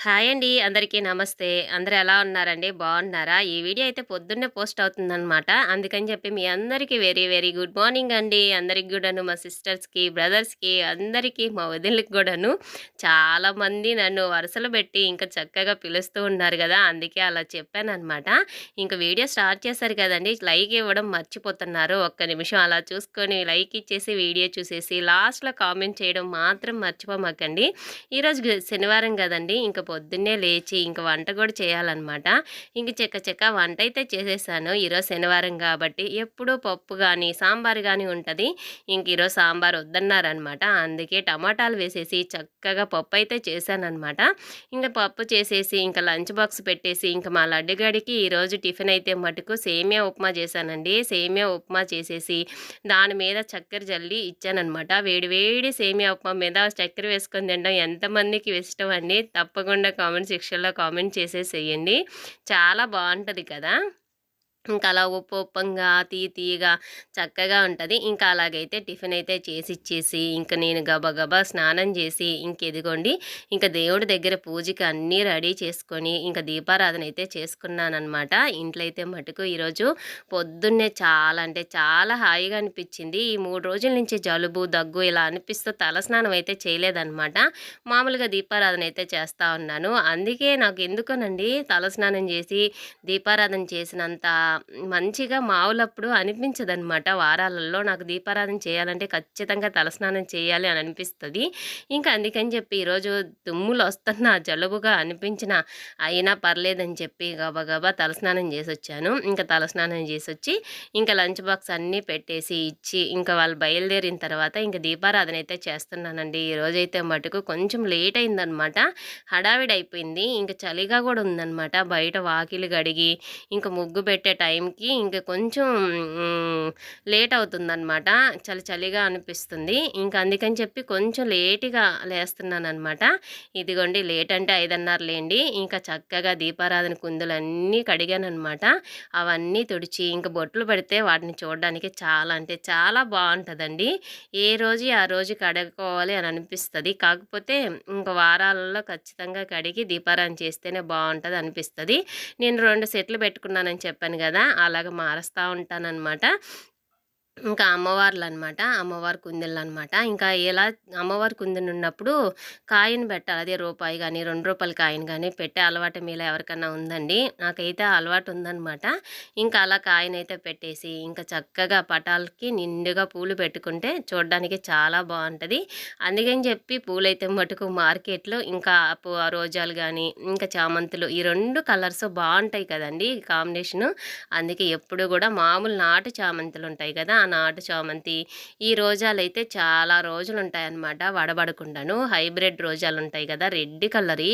Hi అండి. అందరికీ నమస్తే. అందరు ఎలా ఉన్నారండి? బాగున్నారా? ఈ వీడియో అయితే పొద్దున్నే పోస్ట్ అవుతుందనమాట. అందుకని చెప్పి మీ అందరికీ వెరీ, వెరీ గుడ్ మార్నింగ్ అండి. అందరికి కూడాను మా సిస్టర్స్‌కి, బ్రదర్స్‌కి అందరికీ మా వదినలకు కూడాను చాలామంది నన్ను వరుసలు పెట్టి ఇంకా చక్కగా పిలుస్తూ ఉన్నారు కదా అందుకే అలా చెప్పాననమాట. ఇంక వీడియో స్టార్ట్ చేశారు కదండి లైక్ ఇవ్వడం మర్చిపోతున్నారు. ఒక్క నిమిషం అలా చూసుకొని లైక్ ఇచ్చేసి వీడియో చూసేసి లాస్ట్‌లో కామెంట్ చేయడం మాత్రం మర్చిపోమాకండి. ఈరోజు శనివారం కదండి ఇంకా పొద్దున్నే లేచి ఇంక వంట కూడా చేయాలన్నమాట. ఇంక చెక్క చెక్క వంట అయితే చేసేసాను. ఈరోజు శనివారం కాబట్టి ఎప్పుడూ పప్పు కానీ సాంబార్ కానీ ఉంటుంది ఇంక ఈరోజు సాంబార్ వద్దన్నారనమాట. అందుకే టమాటాలు వేసేసి చక్కగా పప్పు అయితే చేశానమాట ఇంక పప్పు చేసేసి ఇంకా లంచ్ బాక్స్ పెట్టేసి ఇంక మా లడ్డుగాడికి ఈరోజు టిఫిన్ అయితే మటుకు సేమియా ఉప్మా చేశానండి. సేమియా ఉప్మా చేసేసి దాని మీద చక్కెర జల్లి ఇచ్చానమాట వేడి వేడి సేమియా ఉప్మా మీద చక్కెర వేసుకొని తినడం ఎంతమందికి ఇష్టం అండి? తప్పకుండా కామెంట్ సెక్షన్‌లో కామెంట్ చేసేసేయండి. చాలా బాగుంటుంది కదా! ఇంకా అలా ఉప్పు ఉప్పంగా, తీ తీయగా చక్కగా ఉంటుంది ఇంకా అలాగైతే టిఫిన్ అయితే చేసి ఇచ్చేసి ఇంకా నేను గబగబా స్నానం చేసి, ఇంకిదిగోండి ఇంకా దేవుడి దగ్గర పూజకి అన్నీ రెడీ చేసుకొని, ఇంకా దీపారాధన అయితే చేసుకున్నాననమాట. ఇంట్లో అయితే మటుకు ఈరోజు పొద్దున్నే చాలా అంటే చాలా హాయిగా అనిపించింది ఈ మూడు రోజుల నుంచి జలుబు, దగ్గు ఇలా అనిపిస్తూ తలస్నానం అయితే చేయలేదనమాట. మామూలుగా దీపారాధన అయితే చేస్తూ ఉన్నాను. అందుకే నాకు ఎందుకోనండి తలస్నానం చేసి, దీపారాధన చేసినంత మంచిగా మావులప్పుడు అనిపించదనమాట. వారాలలో నాకు దీపారాధన చేయాలంటే ఖచ్చితంగా తలస్నానం చేయాలి అని అనిపిస్తుంది ఇంకా అందుకని చెప్పి ఈరోజు దుమ్ములు వస్తున్న జలుబుగా అనిపించిన అయినా పర్లేదని చెప్పి గబగబా తలస్నానం చేసి వచ్చాను ఇంకా తలస్నానం చేసి వచ్చి ఇంకా లంచ్ బాక్స్ అన్నీ పెట్టేసి, ఇచ్చి, ఇంకా వాళ్ళు బయలుదేరిన తర్వాత ఇంక దీపారాధన అయితే చేస్తున్నానండి. ఈరోజైతే మటుకు కొంచెం లేట్ అయిందనమాట. హడావిడి అయిపోయింది ఇంకా చలిగా కూడా ఉందనమాట. బయట వాకిలి గడిగి, ఇంక ముగ్గు పెట్టే టైంకి ఇంక కొంచెం లేట్ అవుతుందనమాట. చలి చలిగా అనిపిస్తుంది. ఇంక అందుకని చెప్పి కొంచెం లేటుగా లేస్తున్నాను అనమాట ఇదిగోండి లేట్ అంటే 5:30 లేండి. ఇంకా చక్కగా దీపారాధన కుందులన్నీ కడిగానమాట అవన్నీ తుడిచి, ఇంకా బొట్లు పెడితే వాటిని చూడడానికి చాలా అంటే చాలా బాగుంటుందండి ఏ రోజు ఆ రోజు కడుక్కోవాలి అని అనిపిస్తుంది కాకపోతే ఇంక వారాలలో ఖచ్చితంగా కడిగి దీపారాధన చేస్తేనే బాగుంటుంది అనిపిస్తుంది నేను రెండు సెట్లు పెట్టుకున్నానని చెప్పాను కదా అలాగ మారుస్తూ ఉంటాననమాట. ఇంకా అమ్మవార్లనమాట. అమ్మవారి కుందులనమాట. ఇంకా ఇలా అమ్మవారి కుందనున్నప్పుడు కాయిన్ పెట్టాలి. అదే రూపాయి కానీ రెండు రూపాయల కాయిన్ కానీ పెట్టే అలవాటు మీలో ఎవరికైనా ఉందండి? నాకైతే అలవాటు ఉందనమాట. ఇంకా అలా కాయిన్ అయితే పెట్టేసి, ఇంకా చక్కగా పటాలకి నిండుగా పూలు పెట్టుకుంటే చూడడానికి చాలా బాగుంటుంది అందుకని చెప్పి పూలైతే మటుకు మార్కెట్‌లో ఇంకా రోజాలు కానీ ఇంకా చామంతులు ఈ రెండు కలర్స్ బాగుంటాయి కదండి కాంబినేషను. అందుకే ఎప్పుడు కూడా మామూలు నాటు చామంతులు ఉంటాయి కదా నాటు చామంతి, ఈ రోజాలైతే చాలా రోజులు ఉంటాయన్నమాట వడబడకుండాను. హైబ్రిడ్ రోజాలు ఉంటాయి కదా రెడ్ కలర్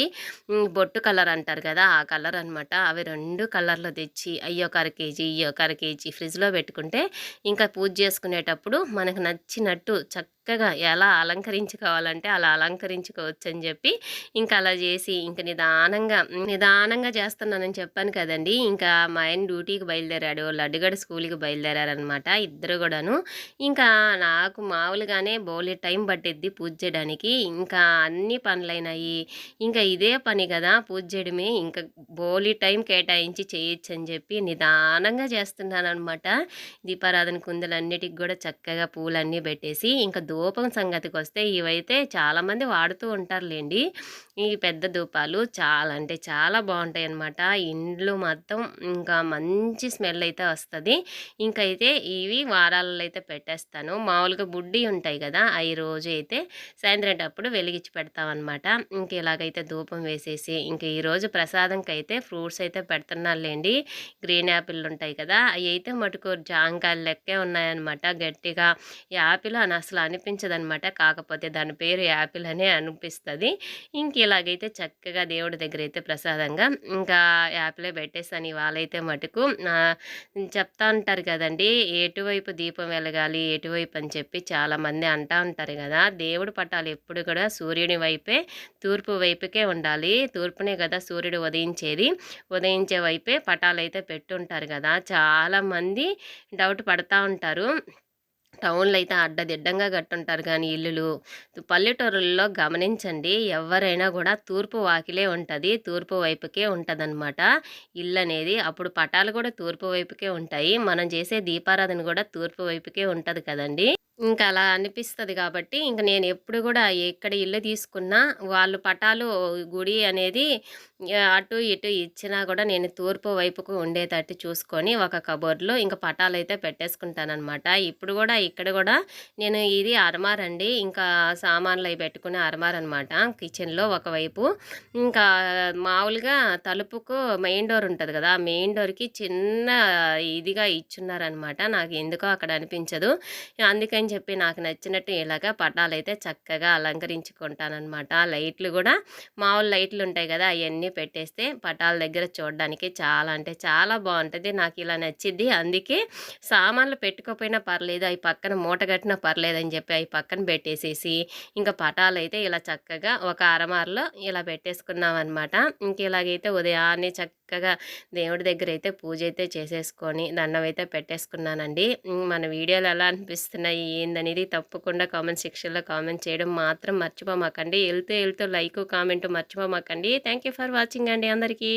బొట్టు కలర్ అంటారు కదా! ఆ కలర్ అనమాట. అవి రెండు కలర్లు తెచ్చి అయ్యో కర కేజీ, ఇయ్యి కర అర కేజీ ఫ్రిడ్జ్‌లో పెట్టుకుంటే, ఇంకా పూజ చేసుకునేటప్పుడు మనకు నచ్చినట్టు చక్క చక్కగా ఎలా అలంకరించుకోవాలంటే అలా అలంకరించుకోవచ్చని చెప్పి, ఇంకా అలా చేసి ఇంక నిదానంగా నిదానంగా చేస్తున్నానని చెప్పాను కదండీ! ఇంకా మా ఆయన డ్యూటీకి బయలుదేరాడు. లడ్డుగడ స్కూల్‌కి బయలుదేరారనమాట. ఇద్దరు కూడాను ఇంకా నాకు మామూలుగానే బౌలి టైం పట్టిద్ది పూజ చేయడానికి. ఇంకా అన్ని పనులైనాయి. ఇంకా ఇదే పని కదా పూజ చేయడమే. ఇంకా బోలెడు టైం కేటాయించి చేయొచ్చని చెప్పి నిదానంగా చేస్తున్నాను అనమాట దీపారాధన కుందలన్నిటికి కూడా చక్కగా పూలన్నీ పెట్టేసి, ఇంకా ధూపం సంగతికొస్తే ఇవైతే చాలామంది వాడుతూ ఉంటారులేండి. ఈ పెద్ద ధూపాలు చాలా అంటే చాలా బాగుంటాయి అనమాట ఇండ్లు మొత్తం ఇంకా మంచి స్మెల్ అయితే వస్తుంది ఇంకైతే ఇవి వారాలలో అయితే పెట్టేస్తాను. మామూలుగా బుడ్డి ఉంటాయి కదా అయి రోజు అయితే సాయంత్రం టప్పుడు వెలిగించి పెడతామన్నమాట ఇంక ఇలాగైతే ధూపం వేసేసి, ఇంక ఈరోజు ప్రసాదంకి అయితే ఫ్రూట్స్ అయితే పెడుతున్నానులెండి. గ్రీన్ యాపిల్లుంటాయి కదా! అవి అయితే మటుకు జాంకాయలు లెక్కే ఉన్నాయన్నమాట. గట్టిగా యాపిల్ అని అసలు అనిపించదనమాట. కాకపోతే దాని పేరు యాపిల్ అనే అనిపిస్తుంది ఇంక ఇలాగైతే చక్కగా దేవుడి దగ్గర అయితే ప్రసాదంగా ఇంకా యాపిలే పెట్టేసాను ఇవాళైతే మటుకు. చెప్తా ఉంటారు కదండీ! ఎటువైపు దీపం వెలగాలి, ఎటువైపు అని చెప్పి చాలామంది అంటా ఉంటారు కదా దేవుడి పటాలు ఎప్పుడు కూడా సూర్యుని వైపే, తూర్పు వైపుకే ఉండాలి. తూర్పునే కదా సూర్యుడు ఉదయించేది. ఉదయించే వైపే పటాలైతే పెట్టుంటారు కదా చాలామంది డౌట్ పడతా ఉంటారు. టౌన్‌లో అయితే అడ్డదిడ్డంగా కట్టుంటారు కానీ ఇల్లులు. పల్లెటూరుల్లో గమనించండి ఎవరైనా కూడా తూర్పు వాకిలే ఉంటుంది తూర్పు వైపుకే ఉంటుందనమాట ఇల్లు అనేది అప్పుడు పటాలు కూడా తూర్పు వైపుకే ఉంటాయి. మనం చేసే దీపారాధన కూడా తూర్పు వైపుకే ఉంటుంది కదండి ఇంకా అలా అనిపిస్తుంది కాబట్టి ఇంక నేనెప్పుడు కూడా ఎక్కడ ఇల్లు తీసుకున్నా వాళ్ళు పటాలు గుడి అనేది అటు ఇటు ఇచ్చినా కూడా నేను తూర్పు వైపుకు ఉండేటట్టు చూసుకొని ఒక కబోర్డ్‌లో ఇంక పటాలైతే పెట్టేసుకుంటానమాట ఇప్పుడు కూడా ఇక్కడ కూడా నేను ఇది అరమార్ అండి ఇంకా సామాన్లు అవి పెట్టుకునే అరమార్ అనమాట కిచెన్‌లో ఒకవైపు. ఇంకా మామూలుగా తలుపుకు మెయిన్ డోర్ ఉంటుంది కదా మెయిన్ డోర్‌కి చిన్న ఇదిగా ఇచ్చున్నారనమాట. నాకెందుకో అక్కడ అనిపించదు. అందుకని చెప్పి నాకు నచ్చినట్టు ఇలాగా పటాలైతే చక్కగా అలంకరించుకుంటానమాట లైట్లు కూడా మామూలు లైట్లు ఉంటాయి కదా అవన్నీ పెట్టేస్తే పటాల దగ్గర చూడడానికి చాలా అంటే చాలా బాగుంటుంది నాకు ఇలా నచ్చిద్ది. అందుకే సామాన్లు పెట్టుకోపోయినా పర్లేదు. అవి పక్కన మూట కట్టినా పర్లేదని చెప్పి అవి పక్కన పెట్టేసేసి, ఇంక పటాలైతే ఇలా చక్కగా ఒక అరమారలో ఇలా పెట్టేసుకున్నాం అనమాట ఇంక ఇలాగైతే ఉదయాన్నే చక్కగా దేవుడి దగ్గర అయితే పూజ అయితే చేసేసుకొని, దండమయితే పెట్టేసుకున్నానండి. మన వీడియోలు ఎలా అనిపిస్తున్నాయి ఏందనేది తప్పకుండా కామెంట్ సెక్షన్‌లో కామెంట్ చేయడం మాత్రం మర్చిపోమాకండి. వెళ్తూ వెళ్తూ లైక్ కామెంట్ మర్చిపోమాకండి. థ్యాంక్ యూ ఫర్ వాచింగ్ అండి అందరికీ.